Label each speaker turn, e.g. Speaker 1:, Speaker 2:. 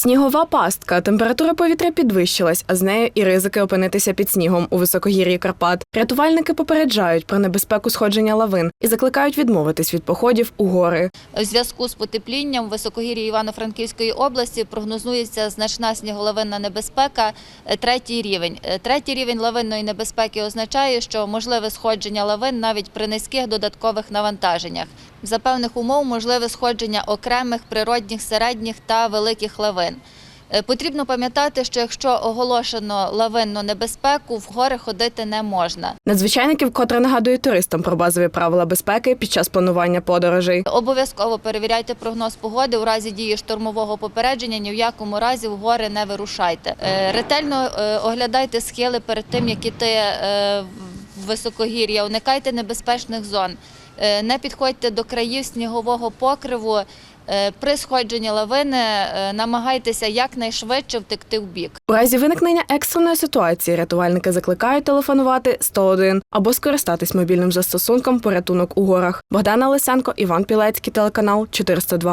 Speaker 1: Снігова пастка. Температура повітря підвищилась, а з нею і ризики опинитися під снігом у високогір'ї Карпат. Рятувальники попереджають про небезпеку сходження лавин і закликають відмовитись від походів у гори.
Speaker 2: У зв'язку з потеплінням в високогір'ї Івано-Франківської області прогнозується значна сніголовинна небезпека е, третій рівень. Е, Третій рівень лавинної небезпеки означає, що можливе сходження лавин навіть при низьких додаткових навантаженнях. За певних умов можливе сходження окремих природних середніх та великих лавин. Е, Потрібно пам'ятати, що якщо оголошено лавинну небезпеку, в гори ходити не можна.
Speaker 1: Надзвичайники вкотре нагадують туристам про базові правила безпеки під час планування подорожей.
Speaker 2: Обов'язково перевіряйте прогноз погоди. У разі дії штормового попередження ні в якому разі в гори не вирушайте. Е, Ретельно е, оглядайте схили перед тим, як іти в високогір'я. Уникайте небезпечних зон. Е, Не підходьте до країв снігового покриву. Е, При сходженні лавини е, намагайтеся якнайшвидше втекти в бік.
Speaker 1: У разі виникнення екстреної ситуації рятувальники закликають телефонувати 101 або скористатись мобільним застосунком порятунок у горах. Богдана Лисенко, Іван Пілецький, телеканал 402.